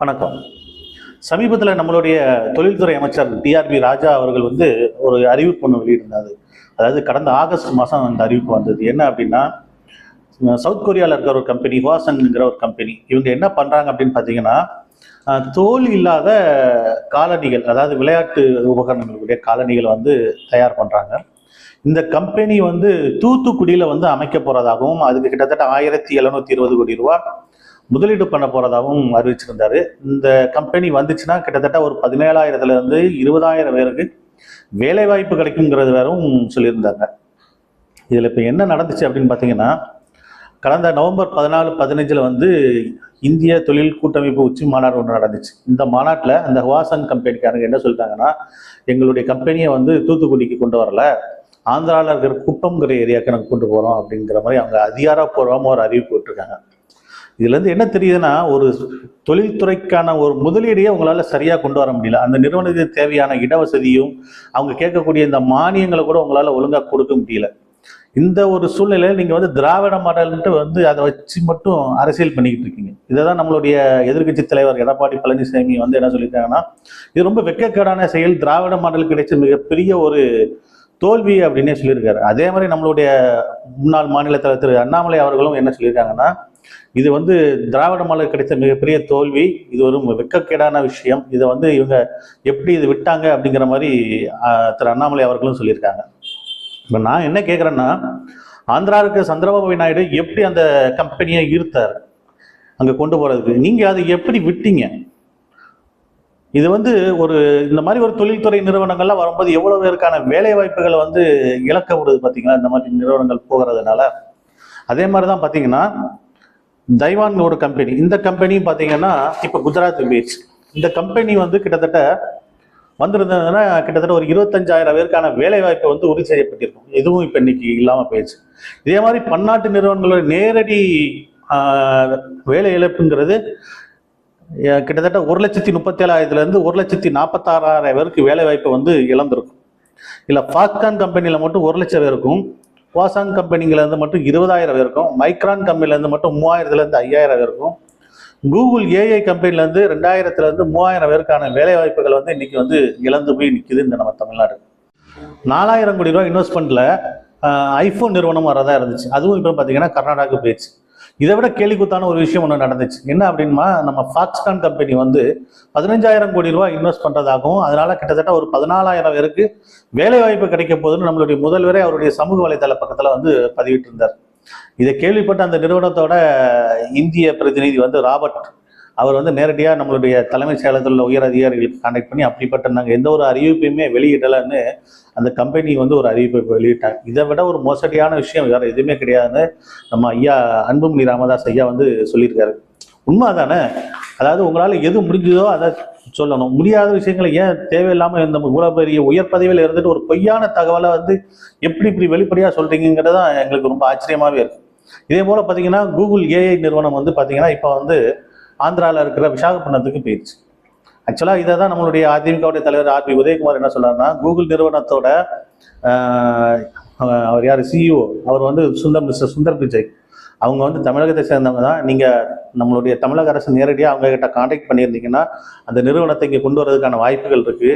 வணக்கம். சமீபத்தில் நம்மளுடைய தொழில்துறை அமைச்சர் டிஆர்பி ராஜா அவர்கள் வந்து ஒரு அறிவிப்பு ஒன்று வெளியிட்டிருந்தாரு. அதாவது கடந்த ஆகஸ்ட் மாதம் அந்த அறிவிப்பு வந்தது. என்ன அப்படின்னா சவுத் கொரியாவில் இருக்கிற ஒரு கம்பெனி ஹுவாசன்ங்கிற ஒரு கம்பெனி இவங்க என்ன பண்ணுறாங்க அப்படின்னு பார்த்தீங்கன்னா தோல் இல்லாத காலணிகள் அதாவது விளையாட்டு உபகரணங்களுடைய காலணிகளை வந்து தயார் பண்ணுறாங்க இந்த கம்பெனி வந்து தூத்துக்குடியில் வந்து அமைக்க போகிறதாகவும் அதுக்கு கிட்டத்தட்ட ஆயிரத்தி எழுநூத்தி இருபது கோடி ரூபா முதலீடு பண்ண போறதாகவும் அறிவிச்சிருந்தாரு. இந்த கம்பெனி வந்துச்சுன்னா கிட்டத்தட்ட ஒரு பதினேழாயிரத்துல இருந்து இருபதாயிரம் பேருக்கு வேலை வாய்ப்பு கிடைக்குங்கிறது வேறும் சொல்லியிருந்தாங்க. இதில் இப்போ என்ன நடந்துச்சு அப்படின்னு பார்த்தீங்கன்னா கடந்த நவம்பர் பதினாலு பதினஞ்சில் வந்து இந்திய தொழில் கூட்டமைப்பு உச்சி மாநாடு ஒன்று நடந்துச்சு. இந்த மாநாட்டில் அந்த ஹுவாசன் கம்பெனிக்காரங்க என்ன சொல்லிட்டாங்கன்னா எங்களுடைய கம்பெனியை வந்து தூத்துக்குடிக்கு கொண்டு வரல ஆந்திராவில் இருக்கிற குப்பம்ங்கிற ஏரியாவுக்கு நாங்கள் கொண்டு போகிறோம் அப்படிங்கிற மாதிரி அவங்க அதிகாரப்பூர்வமாக ஒரு அறிவிப்பு விட்டுருக்காங்க. இதுலேருந்து என்ன தெரியுதுன்னா ஒரு தொழில்துறைக்கான ஒரு முதலீடையே உங்களால் சரியாக கொண்டு வர முடியல. அந்த நிறுவனத்துக்கு தேவையான இடவசதியும் அவங்க கேட்கக்கூடிய இந்த மானியங்களை கூட உங்களால் ஒழுங்காக கொடுக்க முடியல. இந்த ஒரு சூழ்நிலையில் நீங்கள் வந்து திராவிட மாடல்ன்ட்டு வந்து அதை வச்சு மட்டும் அரசியல் பண்ணிக்கிட்டு இருக்கீங்க. இதை தான் நம்மளுடைய எதிர்க்கட்சி தலைவர் எடப்பாடி பழனிசாமி வந்து என்ன சொல்லியிருக்காங்கன்னா இது ரொம்ப வெட்கக்கேடான செயல் திராவிட மாடல் கிடைச்ச மிகப்பெரிய ஒரு தோல்வி அப்படின்னே சொல்லியிருக்காரு. அதே மாதிரி நம்மளுடைய முன்னாள் மாநில தலைவர் திரு அண்ணாமலை அவர்களும் என்ன சொல்லியிருக்காங்கன்னா இது வந்து திராவிட மாடல் கிடைத்த மிகப்பெரிய தோல்வி இது ஒரு வெக்கக்கேடான விஷயம். இதை வந்து இவங்க எப்படி இது விட்டாங்க அப்படிங்கிற மாதிரி திரு அண்ணாமலை அவர்களும் சொல்லியிருக்காங்க. இப்போ நான் என்ன கேட்குறேன்னா ஆந்திராவுக்கு சந்திரபாபு நாயுடு எப்படி அந்த கம்பெனியை ஈர்த்தார்? அங்கே கொண்டு போகிறதுக்கு நீங்கள் அதை எப்படி விட்டீங்க? இது வந்து ஒரு இந்த மாதிரி ஒரு தொழில்துறை நிறுவனங்கள்லாம் வரும்போது எவ்வளவு பேருக்கான வேலை வாய்ப்புகளை வந்து இழக்க விடுது பார்த்தீங்கன்னா இந்த மாதிரி நிறுவனங்கள் போகிறதுனால. அதே மாதிரி தான் பார்த்தீங்கன்னா தைவான் ஒரு கம்பெனி இந்த கம்பெனி பார்த்தீங்கன்னா இப்போ குஜராத் பீச் இந்த கம்பெனி வந்து கிட்டத்தட்ட வந்திருந்ததுன்னா கிட்டத்தட்ட ஒரு இருபத்தஞ்சாயிரம் பேருக்கான வேலைவாய்ப்பு வந்து உறுதி செய்யப்பட்டிருக்கும். எதுவும் இப்போ இன்னைக்கு இல்லாமல் போயிடுச்சு. இதே மாதிரி பன்னாட்டு நிறுவனங்களோட நேரடி வேலை இழப்புங்கிறது கிட்டத்தட்ட ஒரு லட்சத்தி முப்பத்தேழாயிரத்துலேருந்து ஒரு லட்சத்தி நாற்பத்தாறாயிரம் பேருக்கு வேலைவாய்ப்பு வந்து இழந்திருக்கும். இல்லை ஃபாஸ்கான் கம்பெனியில் மட்டும் ஒரு லட்சம் பேருக்கும் வாசாங் கம்பெனிங்கலேருந்து மட்டும் இருபதாயிரம் பேருக்கும் மைக்ரான் கம்பெனிலேருந்து மட்டும் மூவாயிரத்துலேருந்து ஐயாயிரம் பேருக்கும் கூகுள் ஏஐ கம்பெனில இருந்து மூவாயிரம் பேருக்கான வேலைவாய்ப்புகள் வந்து இன்னைக்கு வந்து இழந்து போய் நிற்கிது இந்த நம்ம தமிழ்நாடு. நாலாயிரம் கோடி ரூபா இன்வெஸ்ட்மெண்ட்டில் ஐஃபோன் நிறுவனம் வரதா இருந்துச்சு. அதுவும் இப்போ பார்த்தீங்கன்னா கர்நாடகாவுக்கு போயிடுச்சு. இதை விட கேலிக்குத்தான ஒரு விஷயம் ஒன்று நடந்துச்சு. என்ன அப்படின்னா நம்ம ஃபாக்ஸ்கான் கம்பெனி வந்து பதினஞ்சாயிரம் கோடி ரூபாய் இன்வெஸ்ட் பண்ணுறதாகவும் அதனால கிட்டத்தட்ட ஒரு பதினாலாயிரம் பேருக்கு வேலை வாய்ப்பு கிடைக்க போதுன்னு நம்மளுடைய முதல்வரே அவருடைய சமூக வலைதள பக்கத்தில் வந்து பதிவிட்டிருந்தார். இதை கேள்விப்பட்ட அந்த நிறுவனத்தோட இந்திய பிரதிநிதி வந்து ராபர்ட் அவர் வந்து நேரடியாக நம்மளுடைய தலைமைச் செயலகத்தில் உள்ள உயர் அதிகாரிகளுக்கு கான்டாக்ட் பண்ணி அப்படிப்பட்ட நாங்கள் எந்த ஒரு அறிவிப்பையுமே வெளியிடலைன்னு அந்த கம்பெனி வந்து ஒரு அறிவிப்பை வெளியிட்டாங்க இதை விட ஒரு மோசடியான விஷயம் வேறு எதுவுமே கிடையாதுன்னு நம்ம ஐயா அன்புமணி ராமதாஸ் ஐயா வந்து சொல்லியிருக்காரு. உண்மை தானே அதாவது உங்களால் எது முடிஞ்சதோ அதை சொல்லணும். முடியாத விஷயங்களை ஏன் தேவையில்லாமல் இந்த இவ்வளோ பெரிய உயர் பதவியில் இருந்துட்டு ஒரு பொய்யான தகவலை வந்து எப்படி இப்படி வெளிப்படையாக சொல்கிறீங்கிறது தான் எங்களுக்கு ரொம்ப ஆச்சரியமாகவே இருக்குது இதே போல் பார்த்தீங்கன்னா கூகுள் ஏஐ நிறுவனம் வந்து பார்த்தீங்கன்னா இப்போ வந்து ஆந்திராவில் இருக்கிற விசாகப்பட்டினத்துக்கு போயிடுச்சு ஆக்சுவலாக இதை தான் நம்மளுடைய அதிமுகவுடைய தலைவர் ஆர் பி உதயகுமார் என்ன சொல்கிறாருன்னா கூகுள் நிறுவனத்தோட அவர் யார்? சிஇஓ அவர் வந்து சுந்தர் மிஸ்டர் சுந்தர் பிச்சை. அவங்க வந்து தமிழகத்தை சேர்ந்தவங்க தான். நீங்கள் நம்மளுடைய தமிழக அரசு நேரடியாக அவங்க கிட்ட காண்டாக்ட் பண்ணியிருந்தீங்கன்னா அந்த நிறுவனத்தை இங்கே கொண்டு வரதுக்கான வாய்ப்புகள் இருக்குது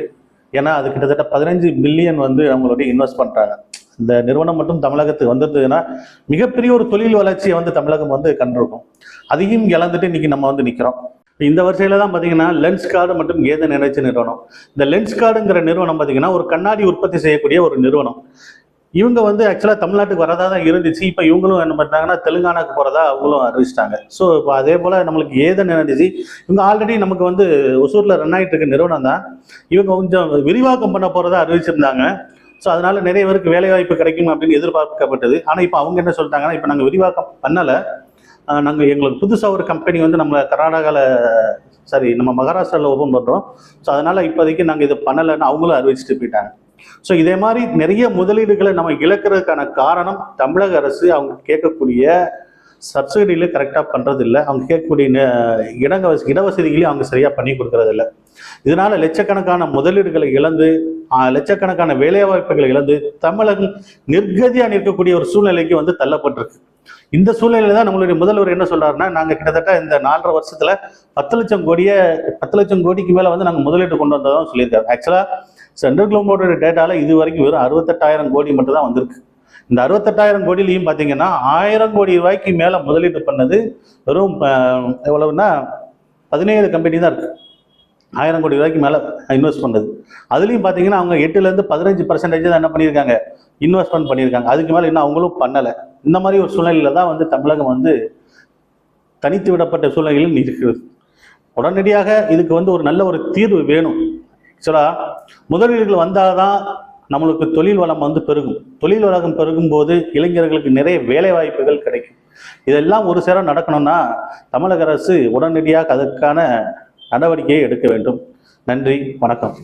ஏன்னா அது கிட்டத்தட்ட பதினஞ்சு பில்லியன் வந்து அவங்களுடைய இன்வெஸ்ட் பண்ணுறாங்க இந்த நிறுவனம் மட்டும் தமிழகத்துக்கு வந்ததுன்னா மிகப்பெரிய ஒரு தொழில் வளர்ச்சியை வந்து தமிழகம் வந்து கண்டிருக்கும். அதையும் இழந்துட்டு இன்னைக்கு நம்ம வந்து நிற்கிறோம் இந்த வரிசையில தான் பார்த்தீங்கன்னா லென்ஸ் கார்டு மற்றும் ஏத நினைச்ச நிறுவனம். இந்த லென்ஸ் கார்டுங்கிற நிறுவனம் பார்த்தீங்கன்னா ஒரு கண்ணாடி உற்பத்தி செய்யக்கூடிய ஒரு நிறுவனம். இவங்க வந்து ஆக்சுவலாக தமிழ்நாட்டுக்கு வரதா தான் இருந்துச்சு. இப்போ இவங்களும் என்ன பண்ணிட்டாங்கன்னா தெலுங்கானாக்கு போகிறதா அவங்களும் அறிவிச்சிட்டாங்க. ஸோ இப்போ அதே போல் நம்மளுக்கு ஏத நினைச்சு இவங்க ஆல்ரெடி நமக்கு வந்து ஒசூரில் ரன் ஆகிட்டு இருக்க நிறுவனம் தான். இவங்க கொஞ்சம் விரிவாக்கம் பண்ண போகிறதா அறிவிச்சிருந்தாங்க. ஸோ அதனால நிறைய பேருக்கு வேலை வாய்ப்பு கிடைக்கும் அப்படின்னு எதிர்பார்க்கப்பட்டது. ஆனால் இப்போ அவங்க என்ன சொல்லிட்டாங்கன்னா இப்போ நாங்கள் விரிவாக்கம் பண்ணலை. நாங்கள் எங்களுக்கு புதுசாக ஒரு கம்பெனி வந்து நம்ம கர்நாடகாவில் சாரி நம்ம மகாராஷ்டிராவில் ஓப்பன் பண்ணுறோம் ஸோ அதனால் இப்போதைக்கு நாங்கள் இதை பண்ணலைன்னு அவங்களும் அறிவிச்சிட்டு போயிட்டாங்க. ஸோ இதே மாதிரி நிறைய முதலீடுகளை நம்ம இழக்கிறதுக்கான காரணம் தமிழக அரசு அவங்க கேட்கக்கூடிய சப்சிடியில் கரெக்டாக பண்ணுறது இல்லை அவங்க கேட்கக்கூடிய இடங்க வசதி இடவசதிகளையும் அவங்க சரியாக பண்ணி கொடுக்கறது இல்லை இதனால லட்சக்கணக்கான முதலீடுகளை இழந்து லட்சக்கணக்கான வேலைவாய்ப்புகளை இழந்து தமிழகம் நிர்கதியாக நிற்கக்கூடிய ஒரு சூழ்நிலைக்கு வந்து தள்ளப்பட்டிருக்கு. இந்த சூழ்நிலையில தான் நம்மளுடைய முதல்வர் என்ன சொல்றாருன்னா நாங்க கிட்டத்தட்ட இந்த நாலரை வருஷத்துல பத்து லட்சம் கோடியே பத்து லட்சம் கோடிக்கு மேல வந்து நாங்க முதலீட்டு கொண்டு வந்ததாக சொல்லியிருக்காரு. ஆக்சுவலா சென்ட்ரல் கவர்மெண்டோட டேட்டால இது வரைக்கும் வெறும் அறுபத்தெட்டாயிரம் கோடி மட்டும் தான் வந்திருக்கு. இந்த அறுபத்தெட்டாயிரம் கோடியிலையும் பார்த்தீங்கன்னா ஆயிரம் கோடி ரூபாய்க்கு மேல முதலீடு பண்ணது வெறும் அஹ், எவ்வளவுன்னா பதினேழு கம்பெனி தான் இருக்கு. ஆயிரம் கோடி ரூபாய்க்கு மேல இன்வெஸ்ட் பண்ணது. அதுலயும் பார்த்தீங்கன்னா அவங்க எட்டுல இருந்து பதினஞ்சு பர்சன்டேஜ் தான் என்ன பண்ணியிருக்காங்க? இன்வெஸ்ட்மெண்ட் பண்ணியிருக்காங்க. அதுக்கு மேல இன்னும் அவங்களும் பண்ணலை. இந்த மாதிரி ஒரு சூழ்நிலையில தான் வந்து தமிழகம் வந்து தனித்து விடப்பட்ட சூழ்நிலையில் இருக்கிறது உடனடியாக இதுக்கு வந்து ஒரு நல்ல ஒரு தீர்வு வேணும். ஆக்சுவலா முதலீடுகள் வந்தாதான் நம்மளுக்கு தொழில் வளம் வந்து பெருகும். தொழில் வளம் பெருகும் போது இளைஞர்களுக்கு நிறைய வேலை வாய்ப்புகள் கிடைக்கும். இதெல்லாம் ஒரு சேரம் நடக்கணும்னா தமிழக அரசு உடனடியாக அதற்கான நடவடிக்கையை எடுக்க வேண்டும். நன்றி வணக்கம்.